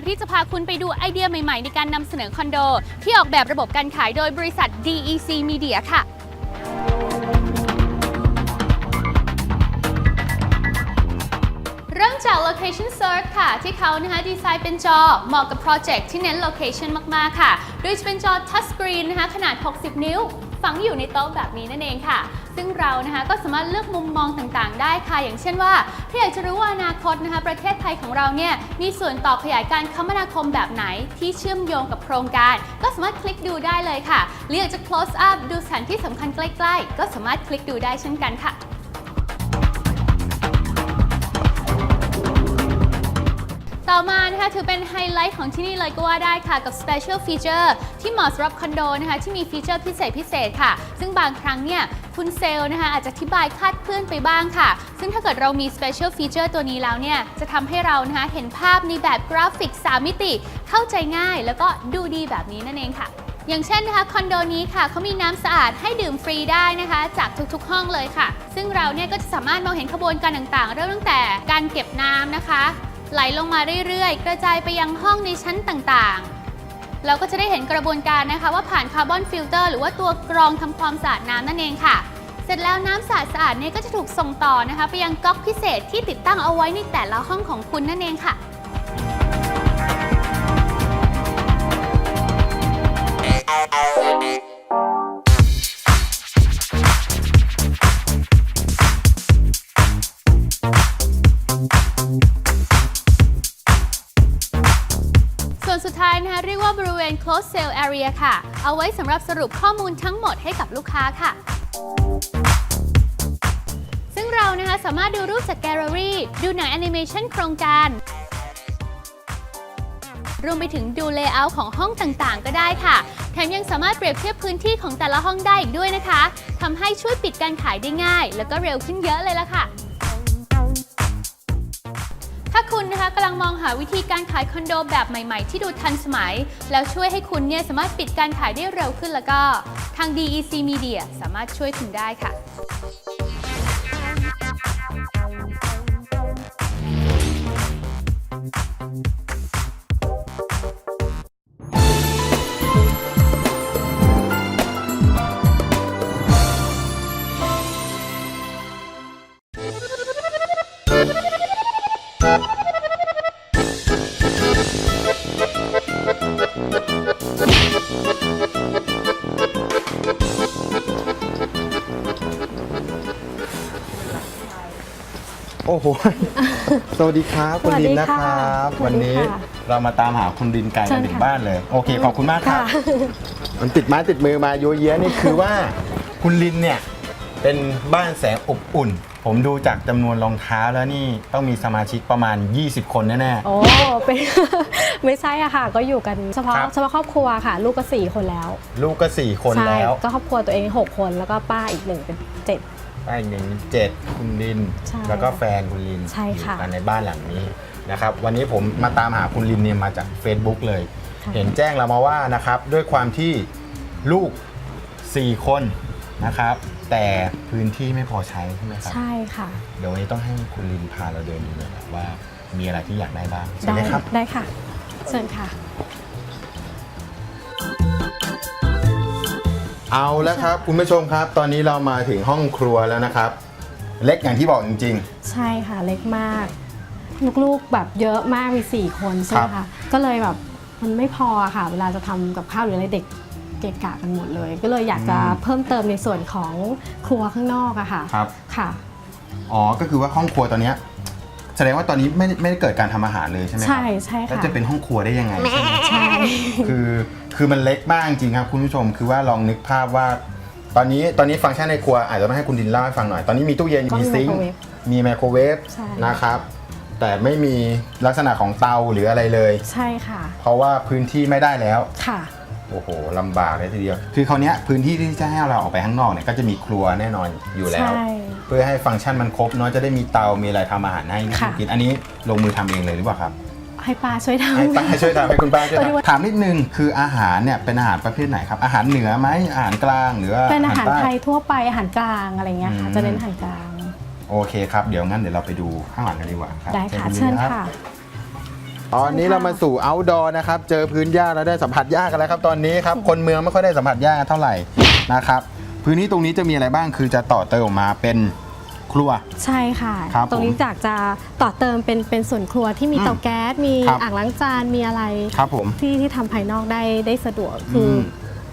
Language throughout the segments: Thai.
วันนี้นะคะพี่จะพาคุณไปดูไอเดียใหม่ๆ ในการนำเสนอคอนโด ที่ออกแบบระบบการขายโดยบริษัท DEC Media ค่ะเริ่มจาก location search ค่ะ ที่เขานะคะดีไซน์เป็นจอ เหมาะกับโปรเจกต์ที่เน้น location มาก ๆ ค่ะ โดยจะเป็นจอ touch screen นะคะ ขนาด 60 นิ้ว ฝังอยู่ในโต๊ะแบบนี้นั่นเองค่ะ ซึ่งเรานะคะก็สามารถเลือกมุมมองต่างๆ ได้ค่ะ อย่างเช่นว่าถ้าอยากจะรู้ว่าอนาคตนะคะประเทศไทยของเราเนี่ยมีส่วนต่อขยายการคมนาคมแบบไหนที่เชื่อมโยงกับโครงการ ก็สามารถคลิกดูได้เลยค่ะหรืออยากจะ close up ดูสถานที่สำคัญใกล้ ๆ ก็สามารถคลิกดูได้เช่นกันค่ะ ต่อมานะคะถือเป็นไฮไลท์ของที่นี่เลยก็ว่าได้ค่ะกับ Special Feature ที่เหมาะสำหรับคอนโดนะคะที่มีฟีเจอร์พิเศษพิเศษค่ะ ซึ่งบางครั้งเนี่ยคุณเซลล์นะคะอาจจะอธิบายคาดเคลื่อนไปบ้างค่ะ ซึ่งถ้าเกิดเรามี Special Feature ตัวนี้แล้วเนี่ยจะทำให้เรานะคะเห็นภาพในแบบกราฟิก 3 มิติ เข้าใจง่ายแล้วก็ดูดีแบบนี้นั่นเองค่ะอย่างเช่นนะคะคอนโดนี้ค่ะเขามีน้ำสะอาดให้ดื่มฟรีได้นะคะ จากทุกๆห้องเลยค่ะ ซึ่งเราเนี่ยก็จะสามารถมองเห็นขบวนการต่างๆ เริ่มตั้งแต่การเก็บน้ำนะคะ ไหลลงมาเรื่อยๆ กระจายไปยังห้องในชั้นต่างๆ เราก็จะได้เห็นกระบวนการนะคะว่าผ่านคาร์บอนฟิลเตอร์หรือว่าตัวกรองทำความสะอาดน้ำนั่นเองค่ะ เสร็จแล้วน้ำสะอาดๆเนี่ยก็จะถูกส่งต่อนะคะ ไปยังก๊อกพิเศษที่ติดตั้งเอาไว้ในแต่ละห้องของคุณนั่นเองค่ะ ริเวณ close sale area ค่ะ เอาไว้สำหรับสรุปข้อมูลทั้งหมดให้กับลูกค้าค่ะ ซึ่งเรานะคะสามารถดูรูปจากแกลเลอรี่ ดูหนังแอนิเมชันโครงการ รวมไปถึงดูเลเยอร์ของห้องต่างๆ ก็ได้ค่ะ แถมยังสามารถเปรียบเทียบพื้นที่ของแต่ละห้องได้อีกด้วยนะคะทำให้ช่วยปิดการขายได้ง่าย แล้วก็เร็วขึ้นเยอะเลยล่ะค่ะ ถ้าคุณนะคะกำลังมองหาวิธีการขายคอนโดแบบใหม่ๆ ที่ดูทันสมัย แล้วช่วยให้คุณเนี่ยสามารถปิดการขายได้เร็วขึ้นแล้วก็ ทาง DEC Media สามารถช่วยคุณได้ค่ะ โอ้โห สวัสดีครับคุณลินนะคสวัสดีรัค่ะบสวัวันสดีนี้ค่ะเรามาตามหาคุณลินไก่เชิกันญถึงค่ะบ้านเลย โอเค ขอบคุณมากครับค่ะ มันติดไม้ติดมือมาโยเยะนี่คือว่าคุณลินเนี่ยเป็นบ้านแสงอบอุ่น ผมดูจากจำนวนรองเท้าแล้วนี่ต้องมีสมาชิกประมาณ 20 คนแน่ โอ้เป็น ไม่ใช่อะค่ะ ก็อยู่กันเฉพาะครับ เฉพาะครอบครัวค่ะ ลูกก็สี่คนแล้วๆ ลูกก็ 4 คนใช่แล้ว ก็ครอบครัวตัวเองหกคนแล้วก็ป้าอีกหนึ่งเป็นเจ็ด ป้าอีกหนึ่งเจ็ดคุณลิน ใช่แล้วก็แฟนคุณลินใช่ค่ะ อยู่กันในบ้านหลังนี้นะครับวันนี้ผมมาตามหาคุณลินเนี่ยมาจาก Facebook เลย ค่ะเห็นแจ้งเรามาว่านะครับด้วยความที่ลูก 4 คนนะครับ แต่พื้นที่ไม่พอใช้ใช่ไหมครับ ใช่ค่ะเดี๋ยววันนี้ต้องให้คุณลินพาเราเดินดูหน่อยครับว่ามีอะไรที่อยากได้บ้างใช่ได้ไหมครับ ได้ค่ะ เชิญค่ะ เอาแล้วครับคุณผู้ชมครับ ตอนนี้เรามาถึงห้องครัวแล้วนะครับ เล็กอย่างที่บอกจริง ใช่ค่ะเล็กมาก ลูกๆแบบเยอะมากมีสี่คนใช่ไหมครัคะบ ก็เลยแบบมันไม่พออะค่ะ เวลาจะทำกับข้าวหรืออะไรเด็กเกะกะกันหมดเลย ก็เลยอยากจะเพิ่มเติมในส่วนของครัวข้างนอกอะค่ะครับ ค่ะๆอ๋อ ก็คือว่าห้องครัวตอนเนี้ยแสดงว่าตอนนี้ไม่ไม่ได้เกิดการทำอาหารเลยใช่ไหมครับใช่ใช่แล้วค่ะจะเป็นห้องครัวได้ยังไงใช่ไหมใช่ คือ คือมันเล็กมากจริงๆครับคุณผู้ชมคือว่าลองนึกภาพว่า ตอนนี้ตอนนี้ฟังก์ชันในครัวอาจจะต้องให้คุณดินเล่าให้ฟังหน่อย ตอนนี้มีตู้เย็นก็มีมีซิงค์ไมโครเวฟมีไมโครเวฟใช่ นะครับ แต่ไม่มีลักษณะของเตาหรืออะไรเลย ใช่ค่ะเพราะว่าพื้นที่ไม่ได้แล้ว ค่ะ โอ้โหลำบากเลยทีเดียว คือคราวเนี้ยพื้นที่ที่จะให้เราออกไปข้างนอกเนี่ยก็จะมีครัวแน่นอนอยู่แล้ว ใช่เพื่อให้ฟังก์ชันมันครบเนาะจะได้มีเตามีอะไรทำอาหารให้ค่ะ กิน อันนี้ลงมือทำเองเลยหรือเปล่าครับ ให้ป้าช่วยทำ ให้ป้าช่วยทำให้คุณป้าช่วยไปดูว่า ทำถามนิดนึงคืออาหารเนี่ยเป็นอาหารประเภทไหนครับ อาหารเหนือไหมอาหารกลางหรือว่าเป็นอาหารใต้ ไทยทั่วไปอาหารกลางอะไรเงี้ยค่ะ อืม จะเน้นอาหารกลางโอเคครับเดี๋ยวงั้นเดี๋ยวเราไปดูข้างหลังกันดีกว่าครับได้ค่ะณเชิญรับค่ะ ตอนนี้เรามาสู่ outdoor นะครับ เจอพื้นหญ้าแล้วได้สัมผัสหญ้ากันแล้วครับตอนนี้ครับ คนเมืองไม่ค่อยได้สัมผัสหญ้ากันเท่าไหร่นะครับ พื้นที่ตรงนี้จะมีอะไรบ้างคือจะต่อเติมออกมาเป็น ครัว ใช่ค่ะ ครับตรงนี้ผมจากจะต่อเติมเป็นเป็นส่วนครัวที่มีอืมเตาแก๊ส มีครับอ่างล้างจาน มีอะไรครับผมที่ที่ทำภายนอกได้ได้สะดวกคืออม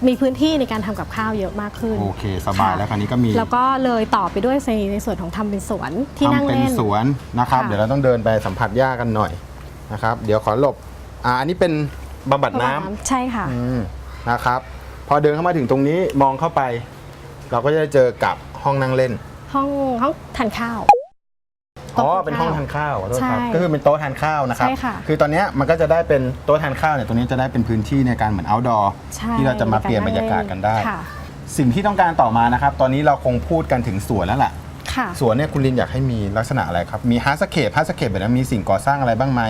มีพื้นที่ในการทำกับข้าวเยอะมากขึ้นโอเค สบายแล้วคราวนี้ก็มีแล้วก็เลยต่อไปด้วยในในส่วนของทำเป็นสวนที่นั่งทำเป็นเล่น สวนนะครับ ค่ะ เดี๋ยวเราต้องเดินไปสัมผัสหญ้ากันหน่อยนะครับ เดี๋ยวขอหลบอ่าอันนี้เป็นบำบัดน้ำ ใช่ค่ะ อืมนะครับ พอเดินเข้ามาถึงตรงนี้มองเข้าไป เราก็จะเจอกับห้องนั่งเล่น ห้องห้องทานข้าว อ๋อโต๊ะทานเป็นห้องทานข้าวขอโทษครับ ใช่ก็คือเป็นโต๊ะทานข้าวนะครับ ใช่ค่ะคือตอนเนี้ยมันก็จะได้เป็นโต๊ะทานข้าวเนี่ย ตรงนี้จะได้เป็นพื้นที่ในการเหมือน outdoor ใช่ที่เราจะมาเปลี่ยนบรรยากาศกันได้ ค่ะ สิ่งที่ต้องการต่อมานะครับ ตอนนี้เราคงพูดกันถึงสวนแล้วล่ะ ค่ะ สวนเนี่ยคุณลินอยากให้มีลักษณะอะไรครับ มีฮาร์สเคปฮาร์สเคปแบบนั้นมีสิ่งก่อสร้างอะไรบ้างไหม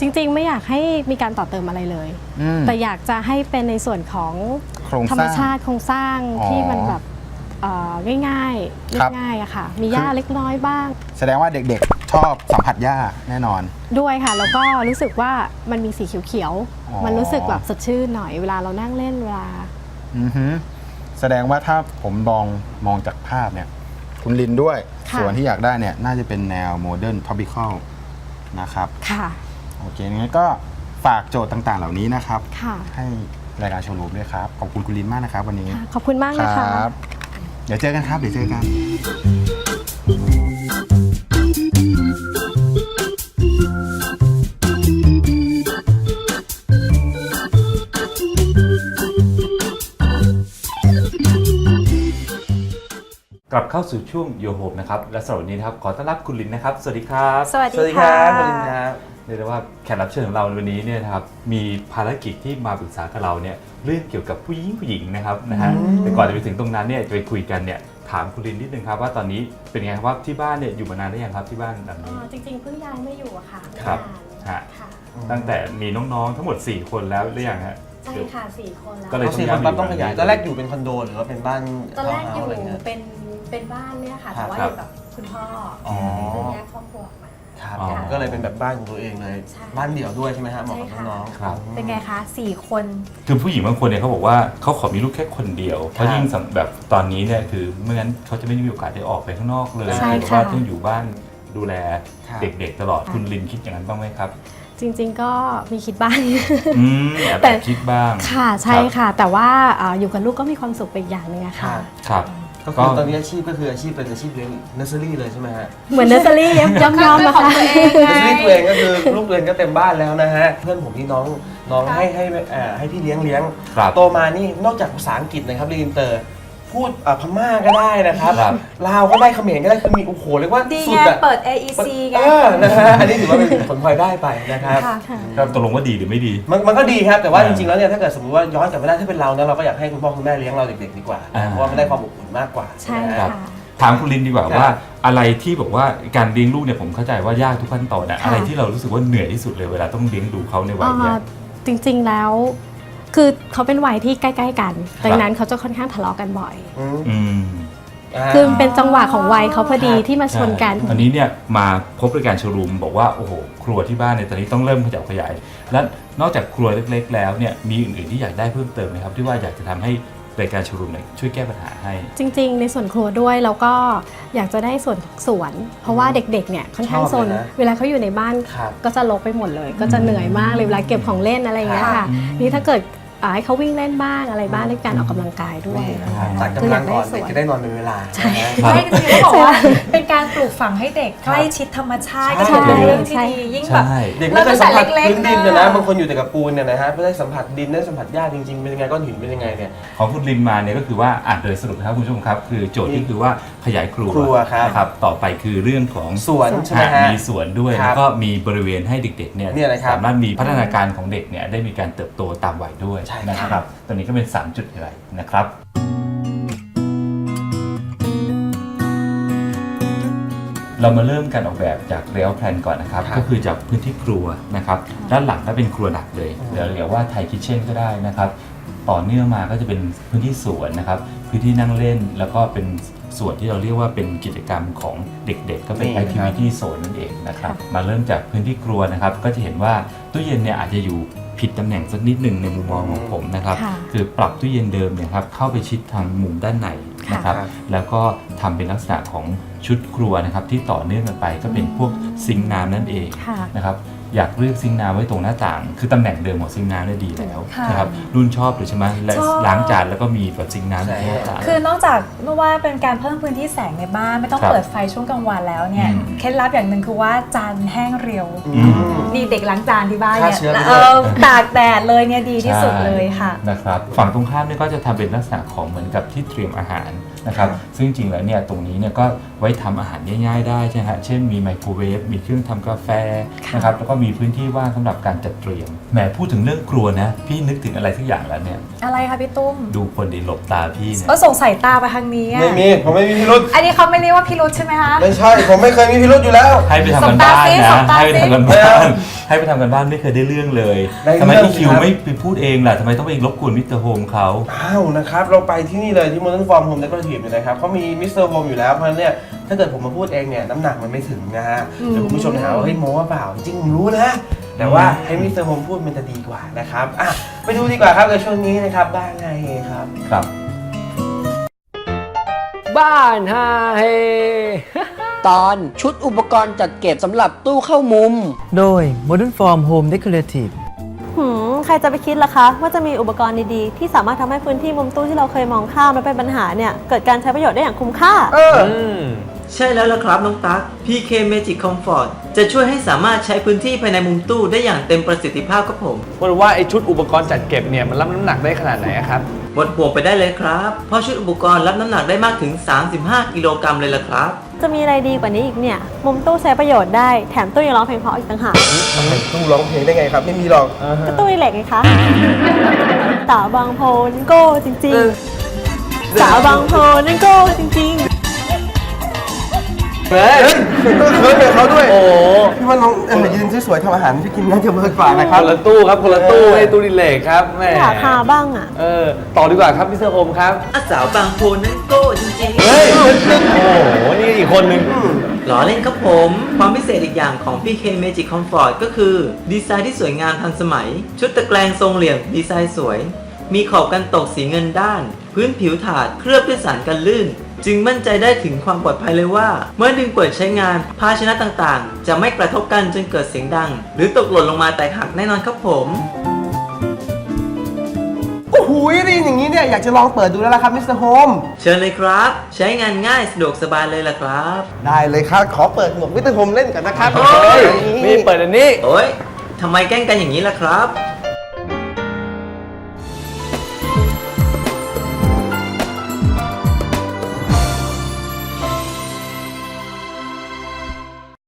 จริงๆ ไม่อยากให้มีการต่อเติมอะไรเลย อืมแต่อยากจะให้เป็นในส่วนของโครงธรสรมร้างชาติโครงสร้างอ๋อ ที่มันแบบ เอ่อง่ายๆเรียครับ บง่ายอะค่ะ มีหญ้าคือเล็กน้อยบ้าง แสดงว่าเด็กๆ ชอบสัมผัสหญ้าแน่นอน ด้วยค่ะ แล้วก็รู้สึกว่ามันมีสีเขียวอ๋อ ๆมันรู้สึกแบบสดชื่นหน่อยเวลาเรานั่งเล่นเวลา อือฮึแสดงว่าถ้าผมลองมองจากภาพเนี่ย คุณลินด้วย ค่ะ ส่วนที่อยากได้เนี่ย น่าจะเป็นแนวโมเดิร์นท็อปิคอลนะครับ ค่ะโอเคงั้นก็ฝากโจทย์ต่างๆ เหล่านี้นะครับ ค่ะให้รายการโชว์รูมด้วยครับ ขอบคุณคุณลินมากนะครับวันนี้ ค่ะ ขอบคุณมากนะคะ ครับ เดี๋ยวเจอกันครับ เดี๋ยวเจอกัน กลับเข้าสู่ช่วงโยโฮมนะครับ และสำหรับวันนี้นะครับ ขอต้อนรับคุณลินนะครับ สวัสดีครับ สวัสสวัสดีดีคค่ะรับสวัสดีครับ เรียกได้ว่าแขกรับเชิญของเราในวันนี้เนี่ยนะครับมีภารกิจที่มาปรึกษากับเราเนี่ยเรื่องเกี่ยวกับผู้หญิงผู้หญิงนะครับนะฮะแต่ก่อนจะไปถึงตรงนั้นเนี่ยจะไปคุยกันเนี่ยถามคุณลินนิดนึงครับว่าตอนนี้เป็นไงครับว่าที่บ้านเนี่ยอยู่มานานหรือยังครับที่บ้านหลังนี้จริงๆเพิ่งย้ายมาอยู่อะค่ะครับ ไม่นานฮะค่ะตั้งแต่มีน้องๆทั้งหมด 4 คนแล้วหรือยังฮะ ใช่ค่ะสี่คนแล้วก็เลยเราสี่คนปั๊บต้องขยายตอนแรกอยู่เป็นคอนโดหรือว่าเป็นบ้านตอนแรกอยู่ทาวน์เฮาส์ะไรเงี้ย เป็นเป็นบ้านเนี่ยค่ะครัแต่บว่าครัอบยู่กับคุณพ่อออ๋อเพิ่งแยกครอบ ครัวออกมาครับอ๋อ ก็เลยเป็นแบบบ้านของตัวเองเลย ใช่บ้านเดี่ยวด้วยใช่ไหมฮะเหมาะกับใช่ค่ะ น้องๆครับ เป็นไงคะสี่คน คือผู้หญิงบางคนเนี่ยเขาบอกว่าเขาขอมีลูกแค่คนเดียวเพราะยิ่งสำแบบตอนนี้เนี่ยคือไม่งั้นเขาจะไม่มีโอกาสได้ออกไปข้างนอกเลยใช่หรือว่าค่ะ ต้องอยู่บ้านดูแลครับเด็กๆตลอดคุณลินคิดอย่างนั้นบ้างไหมครับ จริงๆก็มีคิดบ้าง อืมแอบแต่แอบคิดบ้าง ค่ะใช่ค่ะ แต่ว่าเอ่ออยู่กับลูกก็มีความสุขไปอีกอย่างหนึงอะค่ะ ครับ ก็คือตอนนี้อาชีพก็คืออาชีพเป็นอาชีพเลี้ยงเนอร์เซอรี่เลยใช่ไหมฮะเหมือนเนอร์เซอรี่ย่อมย่อมๆอะค่ะ เนอร์เซอรี่ตัวเองก็คือลูกตัวเองก็เต็มบ้านแล้วนะฮะ เพื่อนผมที่น้องน้องให้ให้เอ่อให้พี่เลี้ยงเลี้ยง ครับ โตมานี่นอกจากภาษาอังกฤษนะครับเรียนอินเตอร์ พูดอะพม่าก็ได้นะครับครับ ลาวก็ได้เขมรก็ได้คือมีโอ้โหเรียกว่าดีสุไงดอะเปิด AEC ไง เออนะฮะอันนี้ถือว่าเป็นผลพลอยได้ไปนะครับค่ะ ครับตกลงว่าดีหรือไม่ดี มันมันก็ดีครับแต่ว่าอ่าจริงๆแล้วเนี่ยถ้าเกิดสมมติว่าย้อนกลับไปได้ถ้าเป็นเรานะเราก็อยากให้คุณพ่อคุณแม่เลี้ยงเราเด็กๆดีกว่าอ่า เพราะว่ามันได้ความอบอุ่นมากกว่าใช่ไหมครัค่ะบถามคุณลินดีกว่าครับ ว่าอะไรที่บอกว่าการเลี้ยงลูกเนี่ยผมเข้าใจว่ายากทุกขั้นตอนนะค่ะ อะไรที่เรารู้สึกว่าเหนื่อยที่สุดเลยเวลาต้องเลี้ยงดูเขาในวัยเนี้ย เอ่อจริงๆแล้ว คือเขาเป็นวัยที่ใกล้ๆกัน ดังนั้นเขาจะค่อนข้างทะเลาะกันบ่อย อืมอืมอ่า คือมันเป็นจังหวะของวัยเขาพอดีครับที่มาชนกัน ใช่อันนี้เนี่ยมาพบรายการโชว์รูมบอกว่าโอ้โหครัวที่บ้านเนี่ยตอนนี้ต้องเริ่มขยับขยาย และนอกจากครัวเล็กๆ แล้วเนี่ยมีอื่นๆที่อยากได้เพิ่มเติมไหมครับที่ว่าอยากจะทำให้ รายการโชว์รูมเนี่ยช่วยแก้ปัญหาให้ จริง ๆ ในส่วนครัวด้วยแล้วก็อยากจะได้ส่วนของสวน เพราะว่าเด็กๆเนี่ยค่อนข้างชอบซเลยนนะเวลาเขาอยู่ในบ้านครับก็จะลกไปหมดเลย ก็จะเหนื่อยมากเลยเวลาเก็บของเล่นอะไรอย่างเงี้ยค่ะนี่ถ้าเกิดอ่า ให้เขาวิ่งเล่นบ้างอะไรบ้างเรื่องการออกกำลังกายด้วยตัดคือกำอลัยางกก่ได้อนสเด็กวนจะได้นอนเป็นเวลาใช่นะฮะครับใช่จริงๆต้องบอกว่าเป็นการปลูกฝังให้เด็กใกล้ชิดธรรมชาติใช่ก็ถือเป็นเรื่องที่ใช่ดียิ่งแบบ ใช่ เด็กไม่เคยสัมผัสเริ่มตั้งแต่เล็กๆพื้นดินเลยนะนะบางคนอยู่แต่กับปูนเนี่ยนะฮะไม่ได้สัมผัสดินได้สัมผัสหญ้าจริงๆเป็นยังไงก้อนหินเป็นยังไงเนี่ย ของคุณลินมาเนี่ยก็คือว่าอ่านโดยสรุปนะครับคุณผู้ชมครับ คือโจทย์ที่คือว่า ขยายครัวครัวครับนะครับต่อไปคือเรื่องของสวนใช่ไหมหากฮะมีสวนด้วยครับแล้วก็มีบริเวณให้เด็กๆเนี่ยเนี่ยนะครับสามารถมีพัฒนาการของเด็กเนี่ยได้มีการเติบโตตามวัยด้วยใช่นะครับครับตรงนี้ก็เป็น 3 จุดใหญ่นะครับ เรามาเริ่มการออกแบบจากเรียลแพลนก่อนนะครับ ครับก็คือจากพื้นที่ครัวนะครับ ด้านหลังก็เป็นครัวหลักเลยอืมเดี๋ยวเรียกว่าไทยคิทเช่นก็ได้นะครับ ต่อเนื่องมาก็จะเป็นพื้นที่สวนนะครับ พื้นที่นั่งเล่นแล้วก็เป็นส่วนที่เราเรียกว่าเป็นกิจกรรมของเด็กๆ ก็เป็นนี่ครับ activity zone นั่นเองนะครับ มาเริ่มจากพื้นที่ครัวนะครับ ก็จะเห็นว่าตู้เย็นเนี่ยอาจจะอยู่ผิดตำแหน่งสักนิดหนึ่งในมุมมองของผมนะครับ ค่ะคือปรับตู้เย็นเดิมเนี่ยครับเข้าไปชิดทางมุมด้านในนะครับ ค่ะ แล้วก็ทำเป็นลักษณะของชุดครัวนะครับที่ต่อเนื่องกันไปก็เป็นพวกซิงค์น้ำนั่นเอง ค่ะ นะครับ อยากเลือกซิงค์น้ำไว้ตรงหน้าต่าง คือตำแหน่งเดิมของซิงค์น้ำเนี่ยดีแล้วค่ะนะครับรุ่นชอบหรือใช่ไหมและชอบ ล้างจานแล้วก็มีแบบซิงค์น้ำอยู่ที่หน้าต่าง คือนอกจากไม่ว่าเป็นการเพิ่มพื้นที่แสงในบ้านไม่ต้องครับเปิดไฟช่วงกลางวันแล้วเนี่ยอืม เคล็ดลับอย่างหนึ่งคือว่าจานแห้งเร็ว อืม นี่เด็กล้างจานที่บ้านฆ่าเนี่ยเชื้อไปด้วย เออตากแดดเลยเนี่ยดีที่สุดเลยค่ะนะครับ ฝั่งตรงข้ามเนี่ยก็จะทำเป็นลักษณะของเหมือนกับที่เตรียมอาหาร นะครับครับซึ่งจริงๆแล้วเนี่ยตรงนี้เนี่ยก็ไว้ทำอาหารง่ายๆ ได้ใช่ไหมฮะเช่นมีไมโครเวฟมีเครื่องทำกาแฟนะครับแล้วก็มีพื้นที่ว่างสำหรับการจัดเตรียมแหมพูดถึงเรื่องครัวนะ พี่นึกถึงอะไรสักอย่างแล้วเนี่ยอะไรคะพี่ตุ้มดูคนดีหลบตาพี่เนี่ยก็ส่งสายตาไปทางนี้อะไม่มีผมไม่มีพิรุษอันนี้เขาไม่เรียกว่าพิรุธใช่ไหมคะไม่ใช่ผมไม่เคยมีพิรุษอยู่แล้วให้ไปทำกันบ้านสนะบตาสิให้ไปทำกันสบตาบ้านสิ ให้ไปทำกันบ้านไม่เคยได้เรื่องเลยได้ทำไมเรื่องพี่คิวสิครับ ไม่ไปพูดเองล่ะทำไมต้องไปรบกวนมิสเตอร์โฮมเขา อ้าวนะครับ เราไปที่นี่เลยที่ Modern Form Home Decorative เนี่ยนะครับเขามีมิสเตอร์โฮมอยู่แล้ว เพราะฉะนั้นเนี่ยถ้าเกิดผมมาพูดเองเนี่ยน้ำหนักมันไม่ถึงนะฮะเดี๋ยวคุณผู้ชมจะหาว่าเฮ้ยโม้ว่าเปล่า จริงๆผมรู้นะ แต่ว่าให้มิสเตอร์โฮมพูดมันจะดีกว่านะครับอะไปดูดีกว่าครับในช่วงนี้นะครับบ้านไงครับ ครับ บ้านฮาเฮ ตอน ชุดอุปกรณ์จัดเก็บสำหรับตู้เข้ามุม โดย Modern Form Home Decorative หืมใครจะไปคิดล่ะคะ ว่าจะมีอุปกรณ์ดีๆ ที่สามารถทำให้พื้นที่มุมตู้ที่เราเคยมองข้ามและเป็นปัญหาเนี่ย เกิดการใช้ประโยชน์ได้อย่างคุ้มค่า เออใช่แล้วล่ะครับน้องตั๊ก PK Magic Comfort จะช่วยให้สามารถใช้พื้นที่ภายในมุมตู้ได้อย่างเต็มประสิทธิภาพครับผมว่าว่าไอชุดอุปกรณ์จัดเก็บเนี่ยมันรับน้ำหนักได้ขนาดไหนอะครับหมดห่วงไปได้เลยครับ เพราะชุดอุปกรณ์รับน้ำหนักได้มากถึง 35 กิโลกรัมเลยล่ะครับ จะมีอะไรดีกว่านี้อีกเนี่ย มุมตู้ใช้ประโยชน์ได้ แถมตู้ยังร้องเพลงเพราะอีกต่างหากทำไมตู้ร้องเพลงได้ไงครับ ไม่มีหรอกก็ตู้เหล็กไงคะสาวบางโพนั่นโก้จริงๆสาวบางโพนั่นโก้จริงๆ เฮ้ยต้องเคิร์ฟกับเขาด้วยโอ้พี่ว่าน้องเอ็มมายืนสวยๆทำอาหารที่กินน่าจะเวิร์กกว่านะคครับนละตู้ครับคนละตู้เออให้ตู้ดิเลกครับแหม่อยากหาบ้างอะ เออต่อดีกว่าครับพี่เซอร์โฮมครับอาสาวบางโพนั้นโก้จริงเฮ้ยโอ้โหนี่อีกคนนึงๆล้อเล่นครับผม ความพิเศษอีกอย่างของ PK Magic Comfort ก็คือ ดีไซน์ที่สวยงามทันสมัย ชุดตะแกรงทรงเหลี่ยมดีไซน์สวย มีขอบกันตกสีเงินด้าน พื้นผิวถาดเคลือบด้วยสารกันลื่น จึงมั่นใจได้ถึงความปลอดภัยเลยว่า เมื่อดึงเปิดใช้งาน ภาชนะต่างๆ จะไม่กระทบกันจนเกิดเสียงดัง หรือตกหล่นลงมาแตกหักแน่นอนครับผมโอ้โหได้ยินอย่างนี้เนี่ยอยากจะลองเปิดดูแล้วล่ะครับมิสเตอร์โฮมเชิญเลยครับ ใช้งานง่ายสะดวกสบายเลยล่ะครับ ได้เลยครับขอเปิดหมวกมิสเตอร์โฮมเล่นก่อนนะครับเฮ้ย นี่เปิดอันนี้ โอ้ยทำไมแกล้งกันอย่างนี้ล่ะครับ